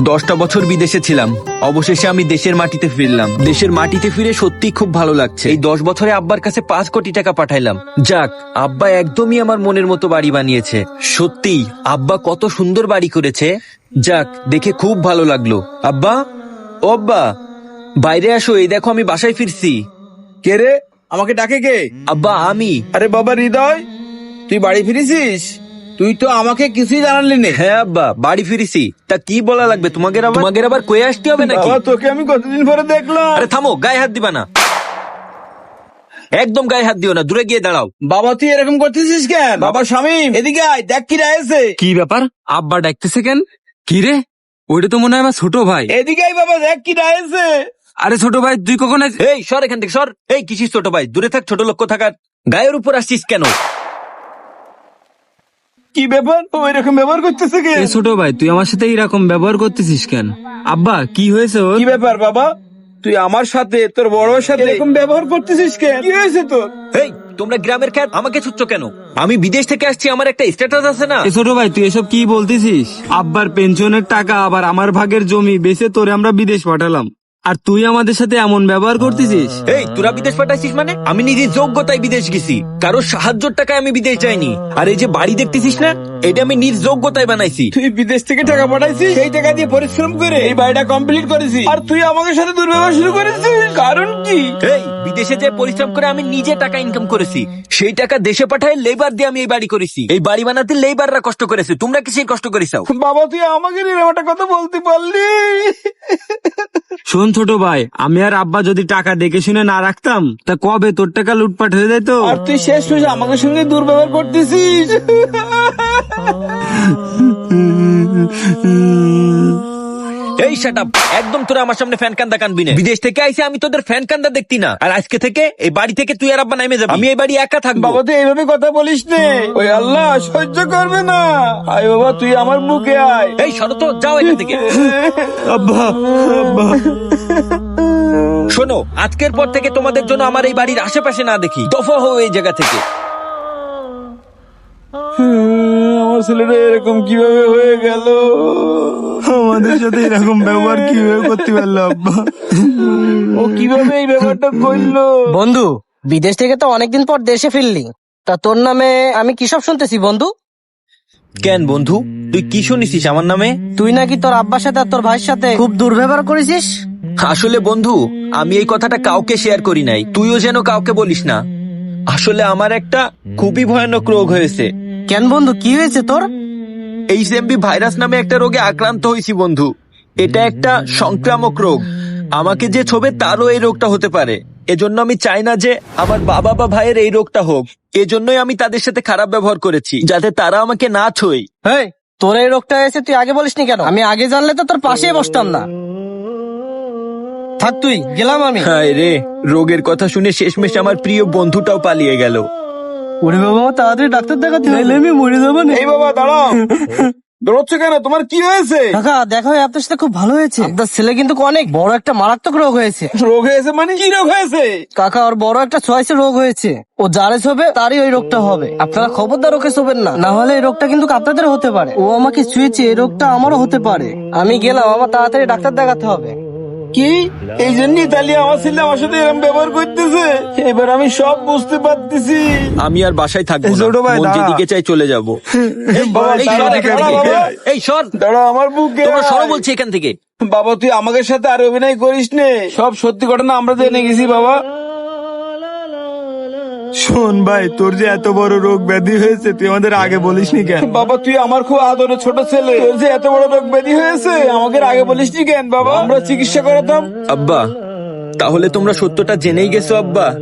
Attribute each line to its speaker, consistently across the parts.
Speaker 1: দশটা বছর বিদেশে ছিলাম। অবশেষে আমি দেশের মাটিতে ফিরলাম। দেশের মাটিতে ফিরে সত্যি খুব ভালো লাগছে। এই দশ বছরে আব্বার কাছে পাঁচ কোটি টাকা পাঠাইলাম। যাক আব্বা একদমই আমার মনের মতো বাড়ি বানিয়েছে। সত্যি আব্বা কত সুন্দর বাড়ি করেছে। যাক দেখে খুব ভালো লাগল। আব্বা? ও আব্বা বাইরে আসো এই দেখো আমি বাসায় ফিরছি।
Speaker 2: কে রে? আমাকে ডাকে কে?
Speaker 1: আব্বা আমি।
Speaker 2: আরে বাবা হৃদয় তুই বাড়ি ফিরেছিস? তুই তো আমাকে কিছুই জানালি নে।
Speaker 1: হ্যাঁ আব্বা বাড়ি ফিরেছি। তা কি বলা লাগবে? তোমাদের আবার তোমাদের আবার কয়ে আসতে হবে নাকি?
Speaker 2: বাবা তোকে আমি কতদিন পরে দেখলাম?
Speaker 1: আরে থামো গায়ে হাত দিবা না। একদম গায়ে হাত দিও না দূরে গিয়ে দাঁড়াও।
Speaker 2: বাবা তুই এরকম করতেছিস কেন? বাবা শামিম এদিকে আয় দেখ কি রায়েছে
Speaker 3: কি ব্যাপার? আব্বা ডাকতেছে কেন? কি রে? ওইটা তো মনে হয় আমার ছোট ভাই।
Speaker 2: এদিকে আয় বাবা দেখ কি রায়েছে
Speaker 3: আরে ছোট ভাই তুই কখন
Speaker 1: এই সর এখান থেকে সর। এই কিসিস ছোট ভাই? দূরে থাক ছোট লোক থাকার গায়ের উপর আসছিস কেন?
Speaker 2: কি ব্যাপার? ও এরকম ব্যবহার করতেছে কে
Speaker 3: এ ছোট ভাই তুই আমার সাথে এরকম ব্যবহার করতেছিস কেন? আব্বা কি হয়েছে ওর?
Speaker 2: কি ব্যাপার বাবা? তুই আমার সাথে তোর বড়োর সাথে এরকম ব্যবহার করতেছিস কেন? কি হয়েছে তোর?
Speaker 1: এই তোমরা গ্রামের খ্যাত আমাকে ছুটছ কেন? আমি বিদেশ থেকে আসছি আমার একটা স্ট্যাটাস আছে না?
Speaker 3: এ ছোট ভাই তুই এসব কি বলতেছিস? আব্বার পেনশনের টাকা আবার আমার ভাগের জমি বেচে তোরে আমরা বিদেশ পাঠালাম। আর তুই আমাদের সাথে এমন ব্যবহার করতেছিস?
Speaker 1: এই তোরা বিদেশ পাঠাইছিস মানে? আমি নিজের যোগ্যতায় বিদেশ গেছি। কারও সাহায্যের টাকায় আমি বিদেশ যাইনি। আর এই যে বাড়ি দেখতেছিস না? এটা আমি নিজ যোগ্যতায় বানাইছি।
Speaker 2: তুই বিদেশ থেকে টাকা পাঠাইছিস? সেই টাকা দিয়ে পরিশ্রম করে এই বাড়িটা কমপ্লিট করেছিস আর তুই আমাদের সাথে দুর্ব্যবহার শুরু করেছিস? কারণ কি?
Speaker 1: এই বিদেশে যে পরিশ্রম করে আমি নিজে টাকা ইনকাম করেছি সেই টাকা দেশে পাঠায় লেবার দিয়ে আমি এই বাড়ি করেছি। এই বাড়ি বানাতে লেবাররা কষ্ট করেছে। তোমরা কি সেই কষ্ট করেছ?
Speaker 2: বাবা তুই আমাকে এরকম একটা কথা বলতে পারলি?
Speaker 3: শোন ছোট ভাই আমি আর আব্বা যদি টাকা দেখে শুনে না রাখতাম তা কবে তোর টাকা লুটপাট হয়ে যেত
Speaker 2: আর তুই শেষ হয়েছে আমাকে সঙ্গে দুর্ব্যবহার করতেছিস।
Speaker 1: এই শাট একদম তোরা আমার সামনে ফ্যান কান্দা কানবি না। বিদেশ থেকে আইসে আমি তোদের ফ্যান কান্দা দেখতি না। আর আজকে থেকে এই বাড়ি থেকে তুই আর আব্বা নামে যাবি। আমি এই বাড়ি একা থাকব।
Speaker 2: বাবা তুই এইভাবে কথা বলিস নে। ওই আল্লাহ সহ্য করবে না। আয় বাবা তুই আমার বুকে আয়।
Speaker 1: এই শরত যাও এখান থেকে।
Speaker 3: আব্বা আব্বা।
Speaker 1: শোনো আজকের পর থেকে তোমাদের জন্য আমার এই বাড়ির আশেপাশে না দেখি দফা হো এই জায়গা থেকে।
Speaker 2: আমার ছেলেটা এরকম কীভাবে হয়ে গেল?
Speaker 3: আমাদের সাথে এরকম ব্যবহার কীভাবে করতে পারল আব্বা?
Speaker 2: ও কীভাবে এই ব্যাপারটা করল?
Speaker 4: বন্ধু বিদেশ থেকে তো অনেকদিন পর দেশে ফিরলি। তা তোর নামে আমি কি সব শুনতেছি বন্ধু?
Speaker 1: কেন বন্ধু? তুই কি শুনিস আমার নামে?
Speaker 4: তুই নাকি তোর আব্বার সাথে আর তোর ভাইয়ের সাথে খুব দুর্ব্যবহার করেছিস?
Speaker 1: আসলে বন্ধু আমি এই কথাটা কাউকে শেয়ার করি নাই। তুইও যেন কাউকে বলিস না। আসলে আমার একটা খুবই ভয়ানক রোগ হয়েছে।
Speaker 4: কেন বন্ধু কি হয়েছে তোর?
Speaker 1: এই সেমবি ভাইরাস নামে একটা রোগে আক্রান্ত হয়েছি বন্ধু। এটা একটা সংক্রামক রোগ। আমাকে যে ছবে তারও এই রোগটা হতে পারে। এজন্য আমি চাই না যে আমার বাবা বা ভাইয়ের এই রোগটা হোক। এজন্যই আমি তাদের সাথে খারাপ ব্যবহার করেছি যাতে তারা আমাকে না ছই
Speaker 4: হ্যাঁ তোর এই রোগটা হয়েছে তুই আগে বলিসনি কেন? আমি আগে জানলে তো তোর পাশেই বসতাম না। থাক তুই গেলাম আমি।
Speaker 1: হায় রে রোগের কথা শুনে শেষমেশ আমার প্রিয় বন্ধুটাও পালিয়ে গেল।
Speaker 4: ওরে বাবা তাড়াতাড়ি ডাক্তার দেখাতে নাইলে আমি মরে যাব না।
Speaker 2: এই বাবা দাঁড়াও। দৌড়চ্ছ কেন? তোমার কি হয়েছে?
Speaker 4: কাকা দেখা হয় আপনার সাথে খুব ভালো হয়েছে। আপনার ছেলে কিন্তু অনেক বড় একটা মারাত্মক রোগ হয়েছে।
Speaker 2: রোগ হয়েছে মানে কি রোগ হয়েছে?
Speaker 4: কাকা ওর বড় একটা চয়েসে রোগ হয়েছে। ও যারে হবে তারই ওই রোগটা হবে। আপনারা খবরদার ওকে শোবেন না। না হলে এই রোগটা কিন্তু আপনাদের হতে পারে। ও আমাকে ছুঁয়েছে এই রোগটা আমারও হতে পারে। আমি গেলাম আমার তাড়াতাড়ি ডাক্তার দেখাতে হবে।
Speaker 2: কি এই জন্য তাহলে আমার ছেলে আমার সাথে এরকম ব্যবহার করতেছে এবার আমি সব বুঝতে পারতেছি
Speaker 1: আমি আর বাসায় থাকব না।
Speaker 3: ছোট ভাই,
Speaker 1: মন
Speaker 3: দাঁড়া।
Speaker 1: যেদিকে চাই চলে যাব এই
Speaker 2: বাবা,
Speaker 1: এই সর
Speaker 2: দাঁড়া,
Speaker 1: এখান
Speaker 2: দাঁড়া,
Speaker 1: থেকে।
Speaker 2: বাবা।
Speaker 1: এই সর
Speaker 2: দাঁড়া আমার বুকে
Speaker 1: তোমরা সরো
Speaker 2: আয়।
Speaker 1: বলছি এখান থেকে
Speaker 2: বাবা তুই আমাদের সাথে আর অভিনয় করিস নে সব সত্যি ঘটনা আমরা জেনে গেছি বাবা
Speaker 3: শোন ভাই তোর যে এত বড় রোগ ব্যাধি হয়েছে তুই আমাদের আগে বলিসনি কেন?
Speaker 2: বাবা তুই আমার খুব আদরের ছোট ছেলে। তোর যে এত বড় রোগ ব্যাধি হয়েছে আমাকে আগে বলিস নি কেন বাবা? আমরা চিকিৎসা করাতাম।
Speaker 1: আব্বা তাহলে তোমরা সত্যটা জেনেই গেছো আব্বা?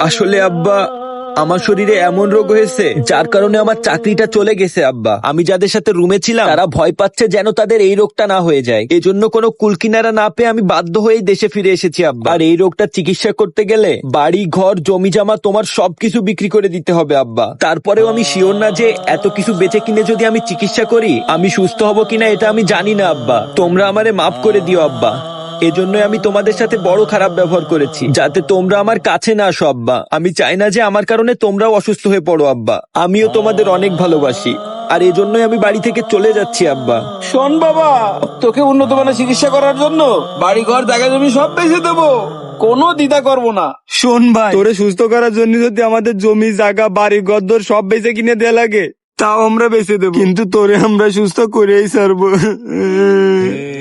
Speaker 1: আসলে আব্বা আমার শরীরে এমন রোগ হয়েছে, যার কারণে আমার চাকরিটা চলে গেছে, আব্বা। আমি যাদের সাথে রুমে ছিলাম, তারা ভয় পাচ্ছে যেন তাদের এই রোগটা না হয়ে যায়। এজন্য কোনো কুলকিনারা না পেয়ে আমি বাধ্য হয়ে দেশে ফিরে এসেছি, আব্বা। আর এই রোগটা চিকিৎসা করতে গেলে বাড়ি, ঘর জমি জামা তোমার সবকিছু বিক্রি করে দিতে হবে, আব্বা। তারপরেও আমি শিওর না যে এত কিছু বেচে কিনে যদি আমি চিকিৎসা করি, আমি সুস্থ হব কিনা এটা আমি জানি না, আব্বা। তোমরা আমারে মাফ করে দিও, আব্বা। এজন্যই আমি তোমাদের সাথে বড় খারাপ ব্যবহার করেছি যাতে তোমরা আমার কাছে না আসো আব্বা। আমি চাই না যে আমার কারণে তোমরাও অসুস্থ হয়ে পড়ো আব্বা। আমিও তোমাদের অনেক ভালোবাসি আর এজন্যই আমি বাড়ি থেকে চলে যাচ্ছি আব্বা।
Speaker 2: শোন বাবা তোকে উন্নত মানের চিকিৎসা করার জন্য বাড়ি ঘর জায়গা জমি সব বেঁচে দেবো। কোনো দ্বিধা করব না।
Speaker 3: শোন ভাই তোরে সুস্থ করার জন্য যদি আমাদের জমি জায়গা বাড়ি গদ্দর সব বেচে কিনে দেয়া লাগে তাও আমরা বেচে দেবো। কিন্তু তোরে আমরা সুস্থ করেই ছাড়বো।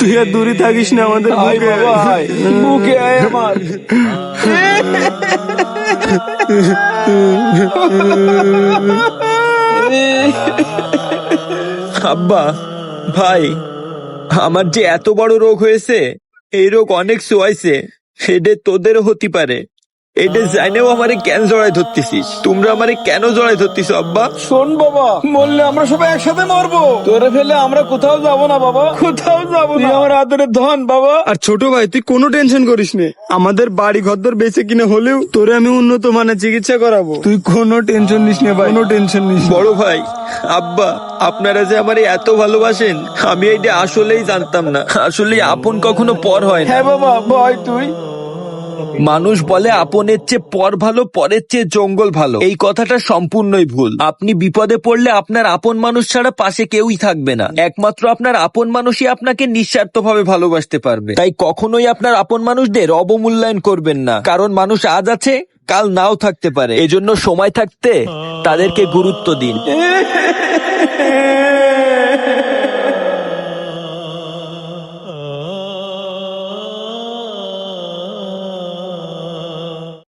Speaker 3: তুই আর দূরে থাকিস না আমাদের
Speaker 2: আয়
Speaker 3: বুকে।
Speaker 2: বুকে আয় আমার
Speaker 1: আব্বা ভাই আমার যে এত বড় রোগ হয়েছে এই রোগ অনেক সোয়াইছে সেটা তোদের হতে পারে এটা জানেও আমারে কেন জড়াই ধরতেছিস? তোমরা আমারে কেন জড়াই ধরতেছ আব্বা?
Speaker 2: শোন বাবা বললে আমরা সবাই একসাথে মরবো। তোরে ফেলে আমরা কোথাও যাব না বাবা। কোথাও যাব না। আমার আদরের ধন বাবা।
Speaker 3: আর ছোট ভাই তুই কোনো টেনশন করিস নে। আমাদের বাড়ি ঘর ঘরদর বেঁচে কিনে হলেও তোরে আমি উন্নত মানের চিকিৎসা করাবো। তুই কোনো টেনশন নিস না ভাই। কোনো টেনশন নিস
Speaker 1: বড় ভাই আব্বা আপনারা যে আমারে এত ভালোবাসেন আমি এটা আসলেই জানতাম না। আসলে আপন কখনো পর হয় না।
Speaker 2: হ্যাঁ বাবা ভয় তুই।
Speaker 1: মানুষ বলে আপনের চেয়ে পর ভালো, পরের চেয়ে জঙ্গল ভালো। এই কথাটা সম্পূর্ণই ভুল। আপনি বিপদে পড়লে আপনার আপন মানুষ ছাড়া পাশে কেউই থাকবে না। একমাত্র আপনার আপন মানুষই আপনাকে নিঃস্বার্থভাবে ভালোবাসতে পারবে। তাই কখনোই আপনার আপন মানুষদের অবমূল্যায়ন করবেন না। কারণ মানুষ আজ আছে, কাল নাও থাকতে পারে। এজন্য সময় থাকতে তাদেরকে গুরুত্ব দিন।